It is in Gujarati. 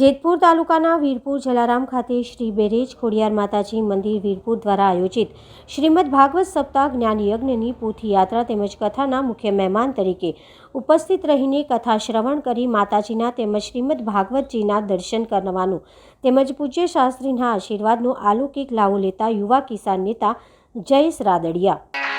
જેતપુર તાલુકાના વીરપુર જલારામ ખાતે શ્રી બેરેજ ખોડિયાર માતાજી મંદિર વીરપુર દ્વારા આયોજિત શ્રીમદ ભાગવત સપ્તાહ જ્ઞાન યજ્ઞની પોથીયાત્રા તેમજ કથાના મુખ્ય મહેમાન તરીકે ઉપસ્થિત રહીને કથા શ્રવણ કરી માતાજીના તેમજ શ્રીમદ ભાગવતજીના દર્શન કરવાનું તેમજ પૂજ્ય શાસ્ત્રીના આશીર્વાદનો આલૌકિક લાવો લેતા યુવા કિસાન નેતા જયેશ રાદડિયા.